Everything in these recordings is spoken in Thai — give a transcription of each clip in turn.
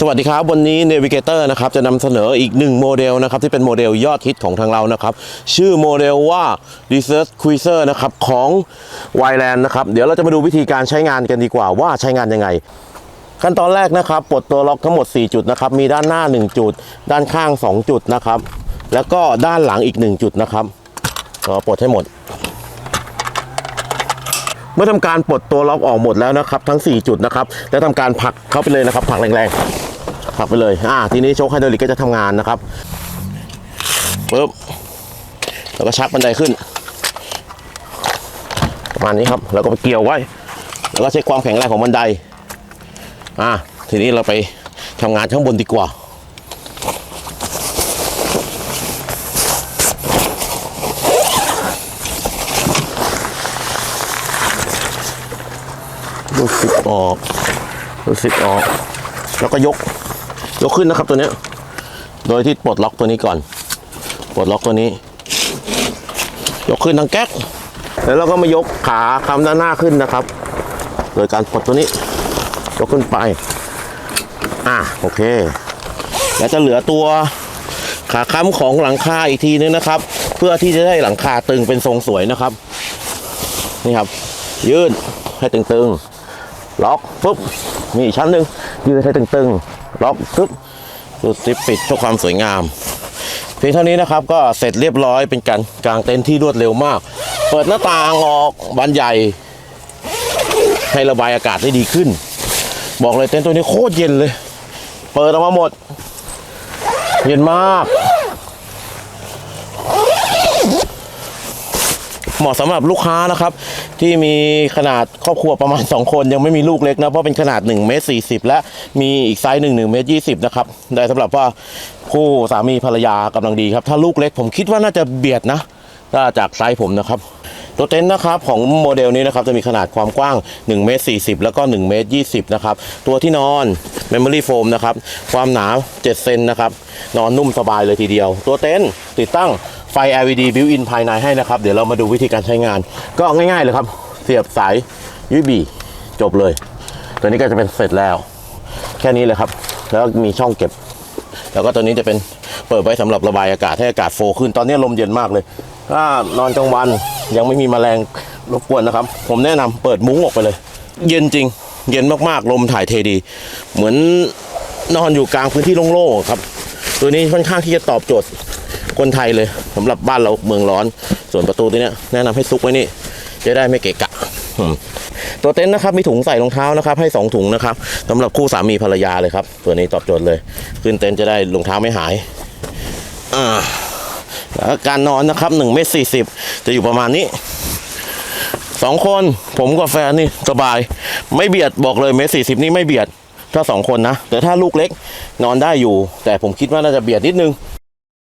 สวัสดีครับ วันนี้ Navigator นะครับจะนำเสนออีกหนึ่งโมเดลนะครับที่เป็นโมเดลยอดฮิตของทางเรานะครับ ชื่อโมเดลว่า Research Cruiser นะครับของ w i l a n d นะครับ เดี๋ยวเราจะมาดูวิธีการใช้งานกันดีกว่าว่าใช้งานยังไง ขั้นตอนแรกนะครับปลดตัวล็อกทั้งหมด 4 จุดนะครับ มีด้านหน้า 1 จุด ด้านข้าง 2 จุดนะครับ แล้วก็ด้านหลังอีก 1 จุดนะครับเราปลดให้หมดเมื่อทำการปลดตัวล็อกออกหมดแล้วนะครับ ทั้ง 4 จุดนะครับ แล้วทำการผลักเข้าไปเลยนะครับผลักแรงๆ ผลักไปเลยอ่าทีนี้โชคไฮดรอลิกก็จะทำงานนะครับปึ๊บแล้วก็ชักบันไดขึ้นประมาณนี้ครับแล้วก็ไปเกี่ยวไว้ แล้วก็เช็คความแข็งแรงของบันไดอ่าทีนี้เราไปทำงานข้างบนดีกว่าดูดสิบออกดูดสิบออก แล้วก็ยก ยกขึ้นนะครับตัวนี้โดยที่ปลดล็อกตัวนี้ก่อน ปลดล็อกตัวนี้ ยกขึ้นทางแก๊กแล้วเราก็มายกขาคำด้านหน้าขึ้นนะครับ โดยการปลดตัวนี้ยกขึ้นไป อะโอเค แล้วจะเหลือตัวขาค้ำของหลังคาอีกทีนึงนะครับ เพื่อที่จะได้หลังคาตึงเป็นทรงสวยนะครับ นี่ครับ ยืดให้ตึงๆ ล็อกปุ๊บมีอีกชั้นหนึ่งยืดให้ตึงๆ ล็อกปุ๊บดูดซิปปิดเพื่อความสวยงาม เพียงเท่านี้นะครับก็เสร็จเรียบร้อยเป็นการกางเต็นท์ที่รวดเร็วมาก เปิดหน้าต่างออกบานใหญ่ ให้ระบายอากาศได้ดีขึ้น บอกเลยเต็นท์ตัวนี้โคตรเย็นเลย เปิดออกมาหมด เย็นมาก เหมาะสำหรับลูกค้านะครับ ที่มีขนาดครอบครัวประมาณ 2 คนยังไม่มีลูกเล็กนะ เพราะเป็นขนาด1เมตร40 และมีอีกไซส์หนึ่ง1เมตร20นะครับ ได้สำหรับว่าคู่สามีภรรยากำลังดีครับ ถ้าลูกเล็กผมคิดว่าน่าจะเบียดนะถ้าจากไซส์ผมนะครับตัวเต็นท์นะครับของโมเดลนี้นะครับจะมีขนาดความกว้าง1เมตร40 แล้วก็1เมตร20 นะครับ ตัวที่นอน Memory Foam นะครับ ความหนา 7 เซนนะครับ นอนนุ่มสบายเลยทีเดียว ตัวเต็นท์ติดตั้ง ไฟ LED built-in ภายในให้นะครับ เดี๋ยวเรามาดูวิธีการใช้งาน ก็ง่ายๆเลยครับ เสียบสาย USB จบเลย ตัวนี้ก็จะเป็นเสร็จแล้ว แค่นี้เลยครับ แล้วมีช่องเก็บ แล้วก็ตัวนี้จะเป็นเปิดไว้สำหรับระบายอากาศให้อากาศโฟขึ้น ตอนนี้ลมเย็นมากเลย ถ้านอนกลางวันยังไม่มีแมลงรบกวนนะครับ ผมแนะนำเปิดมุ้งออกไปเลย เย็นจริง เย็นมากๆ ลมถ่ายเทดี เหมือนนอนอยู่กลางพื้นที่โล่งๆครับ ตัวนี้ค่อนข้างที่จะตอบโจทย์ คนไทยเลยสำหรับบ้านเราเมืองร้อน ส่วนประตูตัวเนี้ยแนะนำให้ซุกไว้นี่จะได้ไม่เกะกะตัวเต็นท์นะครับมีถุงใส่รองเท้านะครับ ให้ 2 ถุงนะครับสำหรับคู่สามีภรรยาเลยครับตัวนี้ตอบโจทย์เลย ขึ้นเต็นท์จะได้รองเท้าไม่หายอ่าแล้วการนอนนะครับ1เมตร40 จะอยู่ประมาณนี้สองคนผมกับแฟนนี่สบาย ไม่เบียดบอกเลยเมตรสี่สิบนี่ไม่เบียดถ้าสองคนนะ แต่ถ้าลูกเล็กนอนได้อยู่ แต่ผมคิดว่าน่าจะเบียดนิดนึง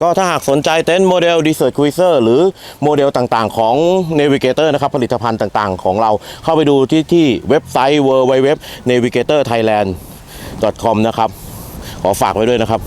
ก็ถ้าหากสนใจเต็นท์โมเดล d e s e r t Cruiser หรือโมเดลต่างๆ ของ Navigator นะครับ ผลิตภัณฑ์ต่างๆ ของเราเข้าไปดูที่ที่เว็บไซต์ www navigator thailand com นะครับ ขอฝากไว้ด้วยนะครับ